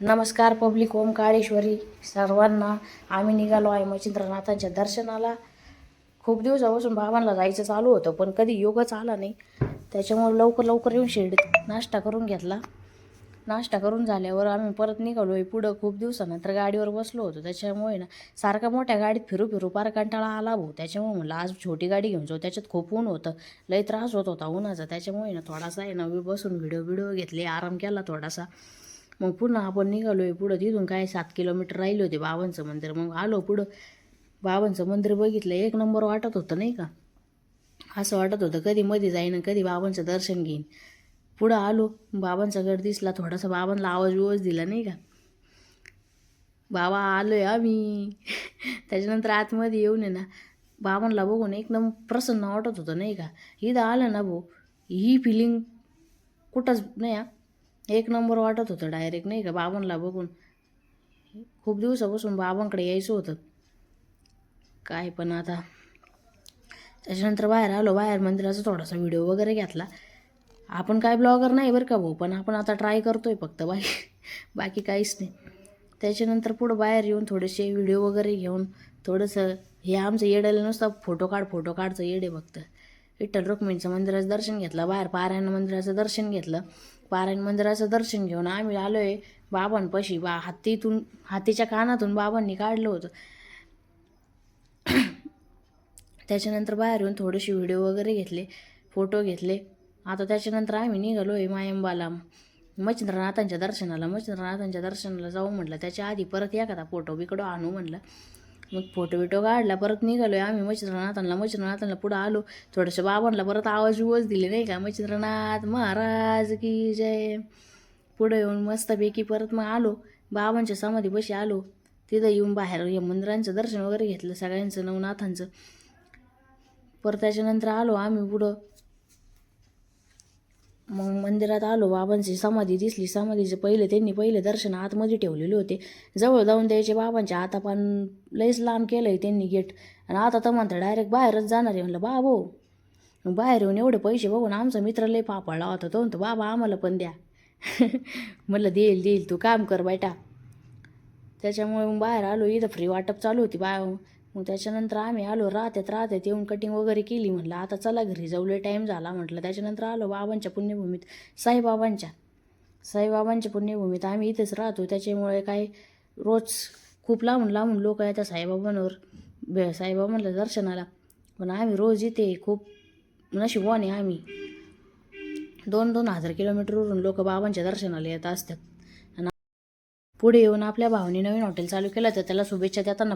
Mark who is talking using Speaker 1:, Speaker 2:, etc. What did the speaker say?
Speaker 1: नमस्कार पब्लिक ओम काळेश्वरी सर्वांना. आम्ही निघालो आहे मच्छिंद्रनाथांच्या दर्शनाला. खूप दिवसापासून बाबांना जायचं चालू होतं पण कधी योगच आला नाही. त्याच्यामुळे लवकर लवकर येऊन शिर्डीत नाश्ता करून घेतला. नाश्ता करून झाल्यावर आम्ही परत निघालो आहे पुढं. खूप दिवसानंतर गाडीवर बसलो होतो. त्याच्यामुळे ना सारखा मोठ्या गाडीत फिरू फिरू पार कंटाळा आला भाऊ. त्याच्यामुळे म्हणलं आज छोटी गाडी घेऊन जाऊ. त्याच्यात खूप ऊन होतं. लई त्रास होत होता उन्हाचा. त्याच्यामुळे ना थोडासा आहे ना बसून व्हिडिओ व्हिडिओ घेतले. आराम केला थोडासा. मग पुन्हा आपण निघालो आहे पुढं तिथून काय सात किलोमीटर राहिले होते बाबांचं मंदिर. मग आलो पुढं. बाबांचं मंदिर बघितलं एक नंबर वाटत होतं नाही का? असं वाटत होतं कधी मध्ये जाईन कधी बाबांचं दर्शन घेईन. पुढं आलो बाबांचा गड दिसला थोडासा बाबांना आवाज बिवाज दिला नाही का? बाबा आलोय आम्ही. त्याच्यानंतर आतमध्ये येऊन आहे ना बाबांना बघून एकदम प्रसन्न वाटत होतं नाही का? इथं आलं ना भाऊ ही फिलिंग कुठंच नाही हा. एक नंबर वाटत होतं डायरेक्ट नाही का? बाबांना बघून. खूप दिवसापासून बाबांकडे यायचं होतं. काय पण आता. त्याच्यानंतर बाहेर आलो बाहेर मंदिराचा थोडासा व्हिडिओ वगैरे घेतला. आपण काय ब्लॉगर नाही बरं का भाऊ पण आपण आता ट्राय करतोय फक्त बाकी बाकी काहीच नाही. त्याच्यानंतर पुढं बाहेर येऊन थोडेसे व्हिडिओ वगैरे घेऊन थोडंसं हे आमचं येडायला नुसतं फोटो काढ फोटो काढचं येडे फक्त. विठ्ठल रुक्मिणीचं मंदिराचं दर्शन घेतलं बाहेर पारायण मंदिराचं दर्शन घेतलं. पारायण मंदिराचं दर्शन घेऊन आम्ही आलो आहे बाबांपाशी. बा हातीतून हातीच्या कानातून बाबांनी काढलं होतं. त्याच्यानंतर बाहेर येऊन थोडेसे व्हिडिओ वगैरे घेतले फोटो घेतले. आता त्याच्यानंतर आम्ही निघालो आहे मायंबाला. मच्छिंद्रनाथांच्या दर्शनाला मच्छिंद्रनाथांच्या दर्शनाला जाऊ म्हटलं. त्याच्या आधी परत एखादा फोटो बिकडो आणू म्हटलं. मग फोटो बिटो काढला परत निघालो आहे आम्ही. मच्छिंद्रनाथांना मच्छिंद्रनाथांना पुढं आलो. थोडंसं बाबांना परत आवाज उवाज दिले नाही का? मच्छिंद्रनाथ महाराज की जय. पुढं येऊन मस्तपैकी परत मग आलो. बाबांच्या समाधीपाशी आलो. तिथं येऊन बाहेर या मंदिरांचं दर्शन वगैरे घेतलं सगळ्यांचं नवनाथांचं. परत त्याच्यानंतर आलो आम्ही पुढं. मग मंदिरात आलो बाबांची समाधी दिसली. समाधीचे पहिले त्यांनी पहिले दर्शन आतमध्ये ठेवलेले होते. जवळ जाऊन द्यायचे बाबांच्या आता पण लईच लांब केलं आहे त्यांनी गेट. आणि आता तर म्हणता डायरेक्ट बाहेरच जाणार आहे. म्हणलं बाबो मग बाहेर येऊन एवढे पैसे बघून आमचा मित्र लई पापडला होता तो म्हणतो बाबा आम्हाला पण द्या. म्हणलं देईल देईल तू काम कर बेटा. त्याच्यामुळे मग बाहेर आलो. इथं फ्री वाटप चालू होती. बा मग त्याच्यानंतर आम्ही आलो राहत्यात राहत्यात येऊन कटिंग वगैरे केली म्हटलं आता चला घरी जाऊ लय टाईम झाला म्हटलं. त्याच्यानंतर आलो बाबांच्या पुण्यभूमीत साईबाबांच्या. साईबाबांच्या पुण्यभूमीत आम्ही इथेच राहतो. त्याच्यामुळे काय रोज खूप लांबून लांबून लोक येतात साईबाबांवर बे साईबाबांना दर्शनाला. पण आम्ही रोज इथे खूप नशिबवाने आम्ही. दोन दोन हजार किलोमीटरवरून लोक बाबांच्या दर्शनाला येत असतात. आणि पुढे येऊन आपल्या भावने नवीन हॉटेल चालू केलं तर त्याला शुभेच्छा देताना